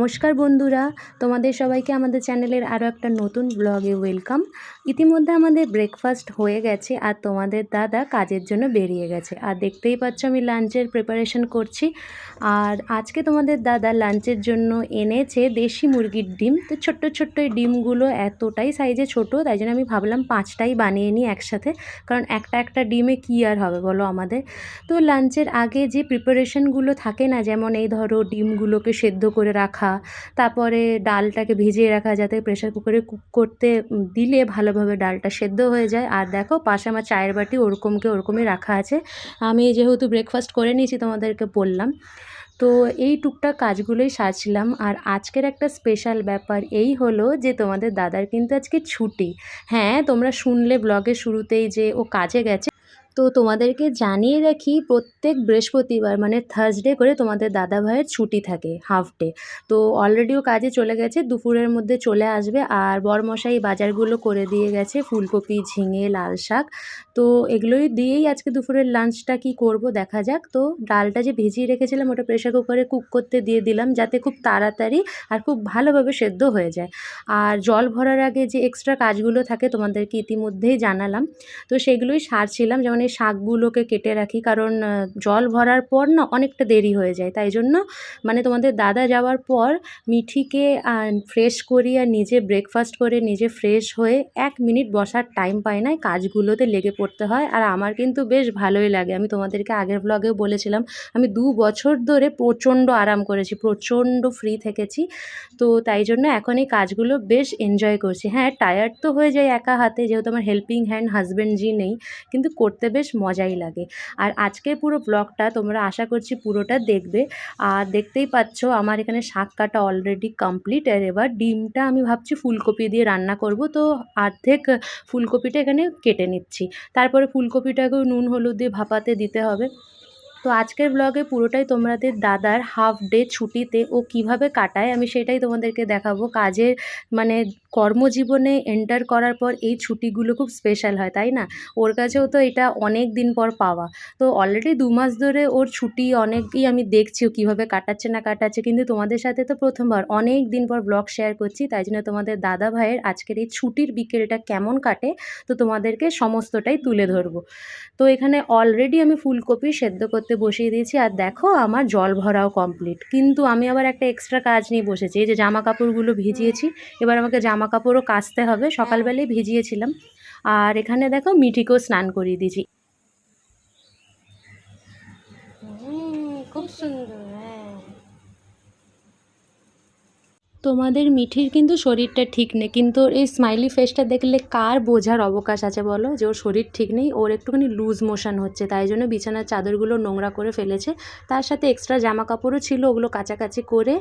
নমস্কার বন্ধুরা তোমাদের সবাইকে আমাদের চ্যানেলের আরও একটা নতুন ব্লগে ওয়েলকাম ইতিমধ্যে আমাদের ব্রেকফাস্ট হয়ে গেছে আর তোমাদের দাদা কাজের জন্য বেরিয়ে গেছে। আর দেখতেই পাচ্ছ আমি লাঞ্চের প্রিপারেশন করছি। আর আজকে তোমাদের দাদা লাঞ্চের জন্য এনেছে দেশি মুরগির ডিম। তো ছোট্ট ছোট্ট এই ডিমগুলো এতটাই সাইজে ছোট, তাই জন্য আমি ভাবলাম পাঁচটাই বানিয়ে নিই একসাথে। কারণ একটা একটা ডিমে কী আর হবে বলো আমাদের? তো লাঞ্চের আগে যে প্রিপারেশনগুলো থাকে না, যেমন এই ধরো ডিমগুলোকে সেদ্ধ করে রাখা, তারপরে ডালটাকে ভিজিয়ে রাখা যাতে প্রেশার কুকারে কুক করতে দিলে ভালোভাবে ডালটা সেদ্ধ হয়ে যায়। আর দেখো, পাশে আমার চায়ের বাটি ওরকমকে ওরকমই রাখা আছে। আমি যেহেতু ব্রেকফাস্ট করে নিয়েছি তোমাদেরকে বললাম। তো এই টুকটাক কাজগুলোই সাজছিলাম আর আজকের একটা স্পেশাল ব্যাপার এই হলো যে, তোমাদের দাদার কিন্তু আজকে ছুটি। হ্যাঁ তোমরা শুনলে ব্লগের শুরুতেই যে ও কাজে গেছে। তো তোমাদেরকে জানিয়ে রাখি, প্রত্যেক বৃহস্পতিবার মানে থার্সডে করে তোমাদের দাদা ভাইয়ের ছুটি থাকে হাফ ডে তো অলরেডিও কাজে চলে গেছে, দুপুরের মধ্যে চলে আসবে আর বরমশাই বাজারগুলো করে দিয়ে গেছে, ফুলকপি, ঝিঙে, লাল শাক। তো এগুলোই দিয়েই আজকে দুপুরের লাঞ্চটা কি করব দেখা যাক। তো ডালটা যে ভিজিয়ে রেখেছিলাম, ওটা প্রেশার কুকারে কুক করতে দিয়ে দিলাম, যাতে খুব তাড়াতাড়ি আর খুব ভালোভাবে সেদ্ধ হয়ে যায়। আর জল ভরার আগে যে এক্সট্রা কাজগুলো থাকে তোমাদেরকে ইতিমধ্যেই জানালাম। তো সেগুলোই সারছিলাম, যেমন এই শাকগুলোকে কেটে রাখি। কারণ জল ভরার পর না অনেকটা দেরি হয়ে যায়। তাই জন্য মানে তোমাদের দাদা যাওয়ার পর মিঠিকে ফ্রেশ করি আর নিজে ব্রেকফাস্ট করে নিজে ফ্রেশ হয়ে এক মিনিট বসার টাইম পাই না। কাজগুলোতে লেগে পড়তে হয়। আর আমার কিন্তু বেশ ভালোই লাগে। আমি তোমাদেরকে আগের ব্লগেও বলেছিলাম, আমি দু বছর ধরে প্রচণ্ড আরাম করেছি, প্রচণ্ড ফ্রি থেকেছি। তো তাই জন্য এখন এই কাজগুলো বেশ এনজয় করছি। হ্যাঁ টায়ার্ড তো হয়ে যায় একা হাতে, যেহেতু আমার হেল্পিং হ্যান্ড হাজব্যান্ড জি নেই। কিন্তু করতে বেশ মজাই লাগে। আর আজকের পুরো ব্লগটা তোমরা আশা করছি পুরোটা দেখবে। আর দেখতেই পাচ্ছ আমার এখানে শাক কাটা অলরেডি কমপ্লিট আর এবার ডিমটা আমি ভাবছি ফুলকপি দিয়ে রান্না করব। তো অর্ধেক ফুলকপিটা এখানে কেটে নিচ্ছি। তারপরে ফুলকপিটাকেও নুন, হলুদ দিয়ে ভাপাতে দিতে হবে। তো আজকের ব্লগে পুরোটাই তোমাদের দাদার হাফ ডে ছুটিতে ও কীভাবে কাটায়, আমি সেটাই তোমাদেরকে দেখাবো। কাজের মানে কর্মজীবনে এন্টার করার পর এই ছুটিগুলো খুব স্পেশাল হয়, তাই না? ওর কাছেও তো এটা অনেক দিন পর পাওয়া। তো অলরেডি দু মাস ধরে ওর ছুটি অনেকই আমি দেখছি ও কীভাবে কাটাচ্ছে না কাটাচ্ছে, কিন্তু তোমাদের সাথে তো প্রথমবার অনেক দিন পর ব্লগ শেয়ার করছি, তাই জন্য তোমাদের দাদা ভাইয়ের আজকের এই ছুটির বিকেলটা কেমন কাটে, তো তোমাদেরকে সমস্তটাই তুলে ধরবো। তো এখানে অলরেডি আমি ফুলকপি সেদ্ধ করতে বসিয়ে দিয়েছি আর দেখো আমার জল ভরাও কমপ্লিট কিন্তু আমি আবার একটা এক্সট্রা কাজ নিয়ে বসেছি, এই যে জামা কাপড়গুলো ভিজিয়েছি, এবার আমাকে জামা কাপড়ও কাচতে হবে, সকালবেলায় ভিজিয়েছিলাম। আর এখানে দেখো মিঠিকেও স্নান করিয়ে দিয়েছি। খুব সুন্দর হ্যাঁ তোমাদের মিঠির কিন্তু শরীরটা ঠিক নেই, কিন্তু এই স্মাইলি ফেসটা দেখলে কার বোঝার অবকাশ আছে বলো? যে ওর শরীর ঠিক নেই, ওর একটুখানি লুজ মোশন হচ্ছে, তাই জন্য বিছানার চাদরগুলো নোংরা করে ফেলেছে। তার সাথে এক্সট্রা জামা কাপড়ও ছিল, ওগুলো কাছাকাছি করে,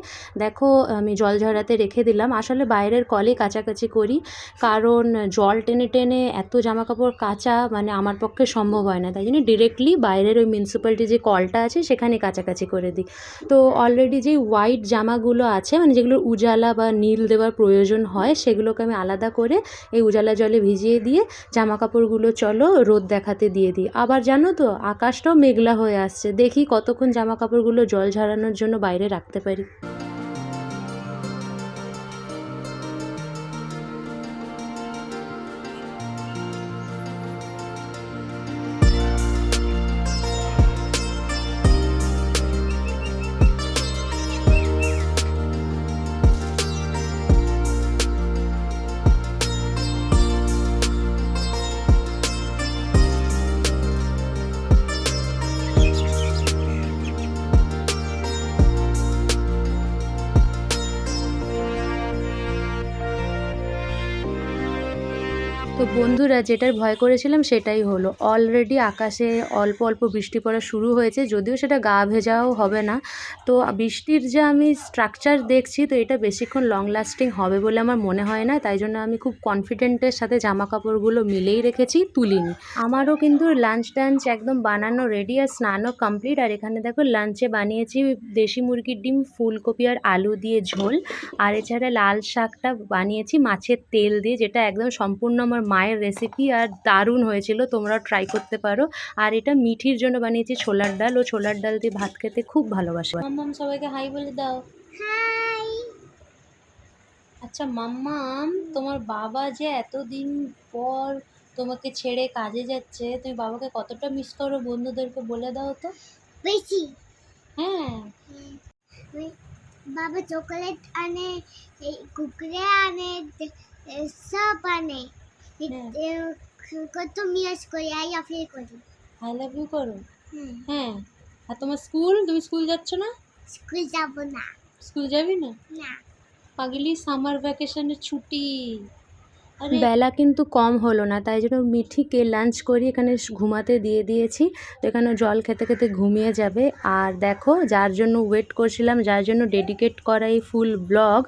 দেখো, আমি জল ঝরাতে রেখে দিলাম। আসলে বাইরের কলে কাছাকাছি করি, কারণ জল টেনে টেনে এত জামা কাপড় কাচা মানে আমার পক্ষে সম্ভব হয় না। তাই জন্য ডিরেক্টলি বাইরের ওই মিউনিসিপ্যালিটি যে কলটা আছে সেখানে কাছাকাছি করে দিই। তো অলরেডি যে হোয়াইট জামাগুলো আছে মানে যেগুলো উজালা বা নীল দেওয়ার প্রয়োজন হয়, সেগুলোকে আমি আলাদা করে এই উজালা জলে ভিজিয়ে দিয়ে জামা কাপড়গুলো চলো রোদ দেখাতে দিয়ে দিই। আবার জানো তো, আকাশটাও মেঘলা হয়ে আসছে। দেখি কতক্ষণ জামা কাপড়গুলো জল ঝরানোর জন্য বাইরে রাখতে পারি। তো বন্ধুরা যেটার ভয় করেছিলাম সেটাই হলো। অলরেডি আকাশে অল্প অল্প বৃষ্টি পড়া শুরু হয়েছে, যদিও সেটা গা ভেজাও হবে না। তো বৃষ্টির যে আমি স্ট্রাকচার দেখছি, তো এটা বেশিক্ষণ লং লাস্টিং হবে বলে আমার মনে হয় না। তাই জন্য আমি খুব কনফিডেন্টের সাথে জামা কাপড়গুলো মিলেই রেখেছি, তুলিনি। আমারও কিন্তু লাঞ্চ টাঞ্চ একদম বানানো রেডি আর স্নানও কমপ্লিট আর এখানে দেখো লাঞ্চে বানিয়েছি দেশি মুরগির ডিম, ফুলকপি আর আলু দিয়ে ঝোল। আর এছাড়া লাল শাকটা বানিয়েছি মাছের তেল দিয়ে, যেটা একদম সম্পূর্ণ আমার মায়ের রেসিপি আর দারুণ হয়েছিল তোমরা ট্রাই করতে পারো। আর এটা মিঠির জন্য বানিয়েছি ছোলার ডাল ও ছোলার ডাল দিয়ে ভাত খেতে খুব ভালোবাসে। মাম্মাম সবাইকে হাই বলে দাও। হাই আচ্ছা মাম্মাম তোমার বাবা যে এতদিন পর তোমাকে ছেড়ে কাজে যাচ্ছে তুমি বাবাকে কতটা মিস করো বন্ধুদেরকে বলে দাও তো? বেশি। হ্যাঁ। বাবা চকলেট আনে এই কুকুরে আনে সব আনে। কত মিয়াস করি আই আফিল করি। আই লাভ ইউ করো। হ্যাঁ। আর তোমার স্কুল? তুমি স্কুল যাচ্ছ না? স্কুল যাব না। স্কুল যাবি না? না। পাগলি সামার ভ্যাকেশনের ছুটি। বেলা কিন্তু কম হলো না তাই জন্য মিঠিকে লাঞ্চ করি এখানে ঘুমাতে দিয়ে দিয়েছি। তো এখানে জল খেতে খেতে ঘুমিয়ে যাবে। আর দেখো যার জন্য ওয়েট করছিলাম যার জন্য ডেডিকেট করা এই ফুল ব্লগ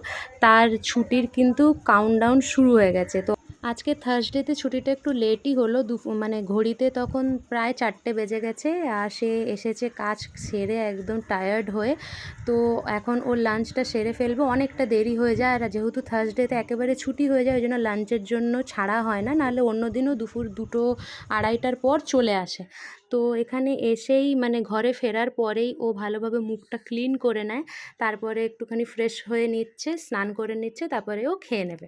তার ছুটির কিন্তু কাউন্টডাউন শুরু হয়ে গেছে। তো আজকে থার্সডেতে ছুটিটা একটু লেটই হলো। দু মানে ঘড়িতে তখন প্রায় চারটে বেজে গেছে আর সে এসেছে কাজ সেরে একদম টায়ার্ড হয়ে। তো এখন ওর লাঞ্চটা সেরে ফেলব। অনেকটা দেরি হয়ে যায় আর যেহেতু থার্সডেতে একেবারে ছুটি হয়ে যায়, ওই জন্য লাঞ্চের জন্য ছাড়া হয় না। নাহলে অন্য দিনও দুপুর দুটো আড়াইটার পর চলে আসে। তো এখানে এসেই মানে ঘরে ফেরার পরেই ও ভালোভাবে মুখটা ক্লিন করে নেয়। তারপরে একটুখানি ফ্রেশ হয়ে নিচ্ছে, স্নান করে নিচ্ছে, তারপরে ও খেয়ে নেবে।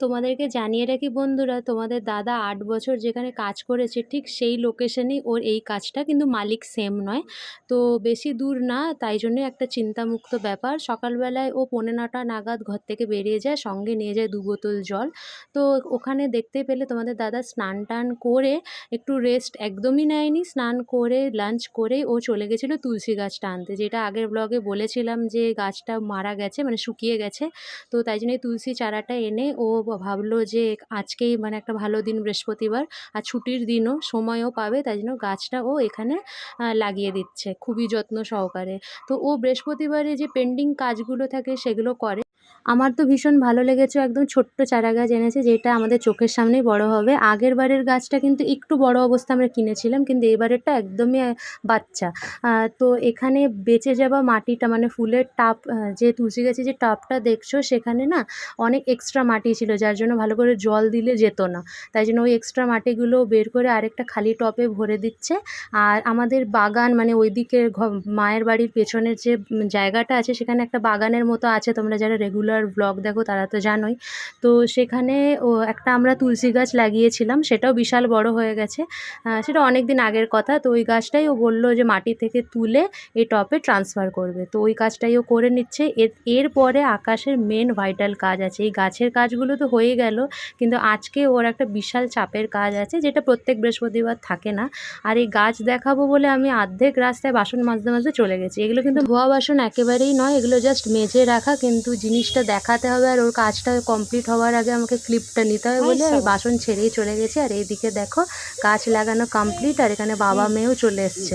তোমাদেরকে জানিয়ে রাখি বন্ধুরা, তোমাদের দাদা আট বছর যেখানে কাজ করেছে, ঠিক সেই লোকেশনেই ওর এই কাজটা কিন্তু মালিক সেম নয়। তো বেশি দূর না, তাই জন্য একটা চিন্তামুক্ত ব্যাপার। সকালবেলায় ও পৌনে নটা নাগাদ ঘর থেকে বেরিয়ে যায়, সঙ্গে নিয়ে যায় দু বোতল জল। তো ওখানে দেখতে পেলে তোমাদের দাদা স্নান টান করে একটু রেস্ট একদমই নেয়নি। স্নান করে লাঞ্চ করে ও চলে গেছিল তুলসী গাছটা আনতে যেটা আগের ব্লগে বলেছিলাম যে গাছটা মারা গেছে মানে শুকিয়ে গেছে। তো তাই জন্য তুলসী চারাটা এনে ও ভাবলো যে আজকেই মানে একটা ভালো দিন, বৃহস্পতিবার, আর ছুটির দিনও সময়ও পাবে, তাই জন্য গাছটা ও এখানে লাগিয়ে দিচ্ছে খুবই যত্ন সহকারে। তো ও বৃহস্পতিবারে যে পেন্ডিং কাজগুলো থাকে সেগুলো করে আমার তো ভীষণ ভালো লেগেছে একদম ছোট্ট চারা গাছ এনেছে যেটা আমাদের চোখের সামনেই বড় হবে। আগের বারের গাছটা কিন্তু একটু বড় অবস্থা আমরা কিনেছিলাম কিন্তু এবারেরটা একদমই বাচ্চা। তো এখানে বেঁচে যাওয়া মাটিটা মানে ফুলের আহ, যে তুলসী গাছের যে টাবটা দেখছ সেখানে না অনেক এক্সট্রা মাটি ছিল যার জন্য ভালো করে জল দিলে যেত না। তাই জন্য ওই এক্সট্রা মাটিগুলো বের করে আরেকটা খালি টবে ভরে দিচ্ছে। আর আমাদের বাগান মানে ওইদিকে মায়ের বাড়ির পেছনের যে জায়গাটা আছে সেখানে একটা বাগানের মতো আছে তোমরা যারা রেগুলার ব্লগ দেখো তারা তো জানোই। তো সেখানে ও একটা আমরা তুলসী গাছ লাগিয়েছিলাম, সেটাও বিশাল বড় হয়ে গেছে। সেটা অনেক দিন আগের কথা, তো ওই গাছটাই ও বলল যে মাটি থেকে তুলে এই টপে ট্রান্সফার করবে। তো ওই কাজটাই ও করে নিচ্ছে। এর এরপরে আকাশের মেন ভাইটাল কাজ আছে। এই গাছের কাজগুলো তো হয়ে গেল, কিন্তু আজকে ওর একটা বিশাল চাপের কাজ আছে, যেটা প্রত্যেক বৃহস্পতিবার থাকে না। আর এই গাছ দেখাবো বলে আমি অর্ধেক রাস্তায় বাসন মাজতে মাজতে চলে গেছি। এগুলো কিন্তু ধোয়া বাসন একেবারেই নয়, এগুলো জাস্ট মেজে রাখা, কিন্তু জিনিসটা দেখাতে হবে আর ওর কাজটা কমপ্লিট হওয়ার আগে আমাকে ক্লিপটা নিতে হবে বলে আমি বাসন ছেড়েই চলে গেছি আর এইদিকে দেখো গাছ লাগানো কমপ্লিট আর এখানে বাবা মেয়েও চলে এসছে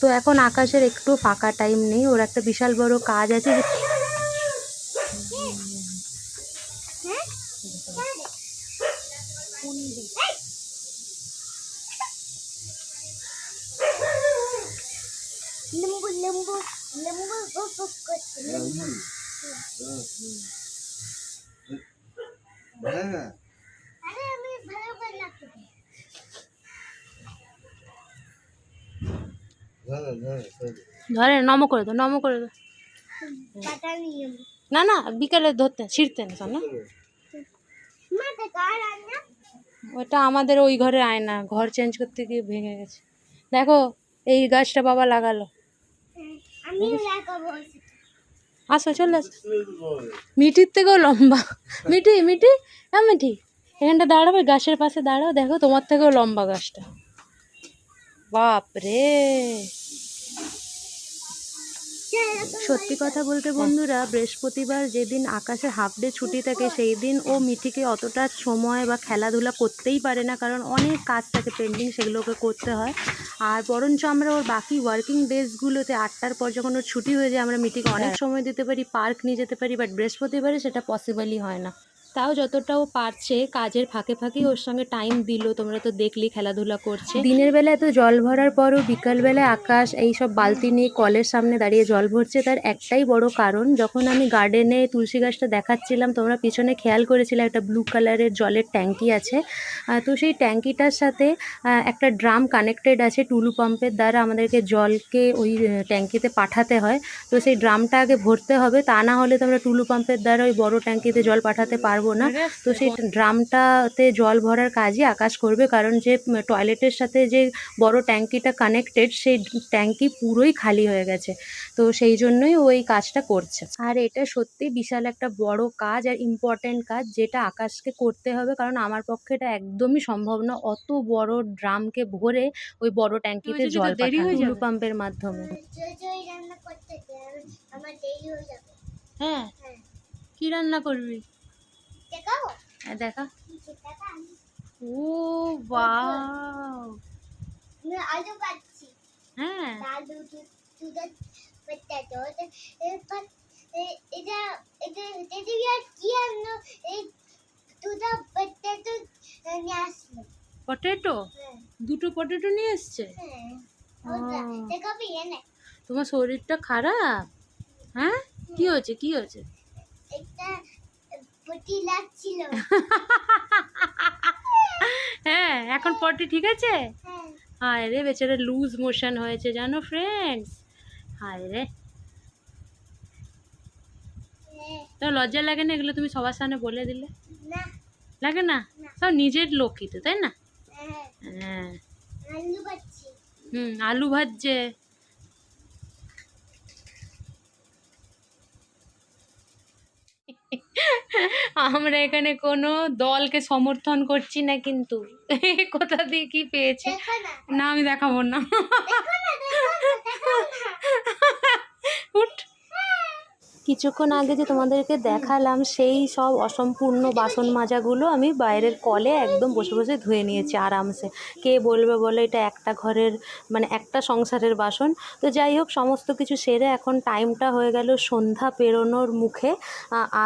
তো এখন আকাশের একটু ফাঁকা টাইম নেই ওর একটা বিশাল বড় কাজ আছে হ্যাঁ লেম্বু লেম্বু লেম্বু ধরে নম করে দাও, নম করে দাও। না না, বিকালে ধরতে, ছিঁড়তে না না? ওটা আমাদের ওই ঘরে আয়না, ঘর চেঞ্জ করতে গিয়ে ভেঙে গেছে। দেখো, এই গাছটা বাবা লাগালো। আসো, চলে আসো। মিটির থেকেও লম্বা। মিটি মিটি হ্যাঁ মিটি এখানটা দাঁড়াবে, গাছের পাশে দাঁড়াও। দেখো, তোমার থেকেও লম্বা গাছটা। বাপ রে সত্যি কথা বলতে বন্ধুরা বৃহস্পতিবার যেদিন আকাশে হাফ ডে ছুটি থাকে সেই দিন ও মিঠিকে অতটা সময় বা খেলাধুলা করতেই পারে না কারণ অনেক কাজ থাকে পেন্ডিং সেগুলোকে করতে হয়। আর বরঞ্চ আমরা ওর বাকি ওয়ার্কিং ডেজগুলোতে আটটার পর যখন ওর ছুটি হয়ে যায় আমরা মিটিকে অনেক সময় দিতে পারি পার্ক নিয়ে যেতে পারি বাট বৃহস্পতিবারে সেটা পসিবলই হয় না। তাও যতটাও পারছে, কাজের ফাঁকে ফাঁকেই ওর সঙ্গে টাইম দিল। তোমরা তো দেখলি খেলাধুলা করছে। দিনের বেলা এত জল ভরার পরও বিকালবেলায় আকাশ, এই সব বালতি নিয়ে কলের সামনে দাঁড়িয়ে জল ভরছে, তার একটাই বড় কারণ, যখন আমি গার্ডেনে তুলসী গাছটা দেখাচ্ছিলাম, তোমরা পিছনে খেয়াল করেছিলে, একটা ব্লু কালারের জলের ট্যাঙ্কি আছে। তো সেই ট্যাঙ্কিটার সাথে একটা ড্রাম কানেক্টেড আছে টুলু পাম্পের দ্বারা আমাদেরকে জলকে ওই ট্যাঙ্কিতে পাঠাতে হয়। তো সেই ড্রামটা আগে ভরতে হবে, তা না হলে তোমরা টুলু পাম্পের দ্বারা ওই বড় ট্যাঙ্কিতে জল পাঠাতে পারব না। তো সেই ড্রামটাতে জল ভরার কাজই আকাশ করবে কারণ যে টয়লেটের সাথে যে বড় ট্যাঙ্কিটা কানেক্টেড সেই ট্যাঙ্কি পুরোই খালি হয়ে গেছে। তো সেই জন্যই ওই কাজটা করছে। আর এটা সত্যি বিশাল একটা বড় কাজ আর ইম্পর্ট্যান্ট কাজ যেটা আকাশকে করতে হবে কারণ আমার পক্ষে এটা একদমই সম্ভব না। অত বড় ড্রামকে ভরে ওই বড় ট্যাঙ্কিতে জল দেরি হয়ে পাঠানো যাবে। পাম্পের মাধ্যমে। হয়ে যাবে। হ্যাঁ। কি রান্না করবি? হ্যাঁ, দেখা। ও বাও আলু হ্যাঁ। আলু এটা এটা এটা আর কি আনলো এই পটেটো নিয়ে আসলো পটেটো দুটো পটেটো নিয়ে এসছে? হ্যাঁ তোমার শরীরটা খারাপ? হ্যাঁ? কি হয়েছে? কি হয়েছে? একটা হ্যাঁ এখন পটি ঠিক আছে? হ্যাঁ। হায় রে বেচারা লুজ মোশন হয়েছে জানো ফ্রেন্ডস হায় রে। হ্যাঁ। তো লজ্জা লাগে না এগুলো তুমি সবার সামনে বলে দিলে? না। লাগে না। সব নিজের লোকই তো তাই না? হ্যাঁ। হ্যাঁ। হুম আলু ভাজছে। আমরা এখানে কোনো দলকে সমর্থন করছি না কিন্তু। কোথা দিয়ে কি পেয়েছে? না আমি দেখাবো না। দেখো না দেখো না দেখো না কিছুক্ষণ আগে যে তোমাদেরকে দেখালাম, সেই সব অসম্পূর্ণ বাসন মাজাগুলো আমি বাইরের কলে একদম বসে বসে ধুয়ে নিয়েছি আরামসে। কে বলবে বলে, এটা একটা ঘরের মানে একটা সংসারের বাসন। তো যাই হোক, সমস্ত কিছু সেরে এখন টাইমটা হয়ে গেল সন্ধ্যা পেরোনোর মুখে।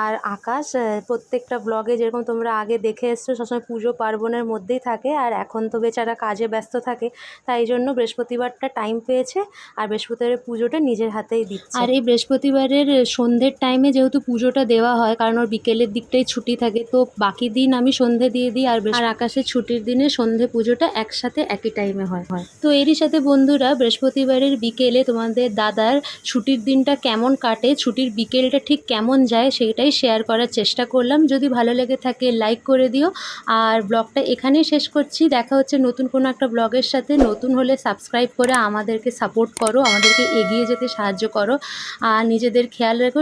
আর আকাশ প্রত্যেকটা ব্লগে যেরকম তোমরা আগে দেখে এসছো, সবসময় পুজো পার্বণের মধ্যেই থাকে। আর এখন তো বেচারা কাজে ব্যস্ত থাকে, তাই জন্য বৃহস্পতিবারটা টাইম পেয়েছে। আর বৃহস্পতিবারের পুজোটা নিজের হাতেই দিচ্ছে। আর এই বৃহস্পতিবারের সন্ধ্যের টাইমে যেহেতু পুজোটা দেওয়া হয়, কারণ ওর বিকেলের দিকটাই ছুটি থাকে, তো বাকি দিন আমি সন্ধে দিয়ে দিই আর আর আকাশের ছুটির দিনে সন্ধে পুজোটা একসাথে একই টাইমে হয়। তো এরই সাথে বন্ধুরা, বৃহস্পতিবারের বিকেলে তোমাদের দাদার ছুটির দিনটা কেমন কাটে, ছুটির বিকেলটা ঠিক কেমন যায় সেইটাই শেয়ার করার চেষ্টা করলাম। যদি ভালো লেগে থাকে লাইক করে দিও। আর ব্লগটা এখানেই শেষ করছি। দেখা হচ্ছে নতুন কোনো একটা ব্লগের সাথে। নতুন হলে সাবস্ক্রাইব করে আমাদেরকে সাপোর্ট করো, আমাদেরকে এগিয়ে যেতে সাহায্য করো। আর নিজেদের খেয়াল রেখো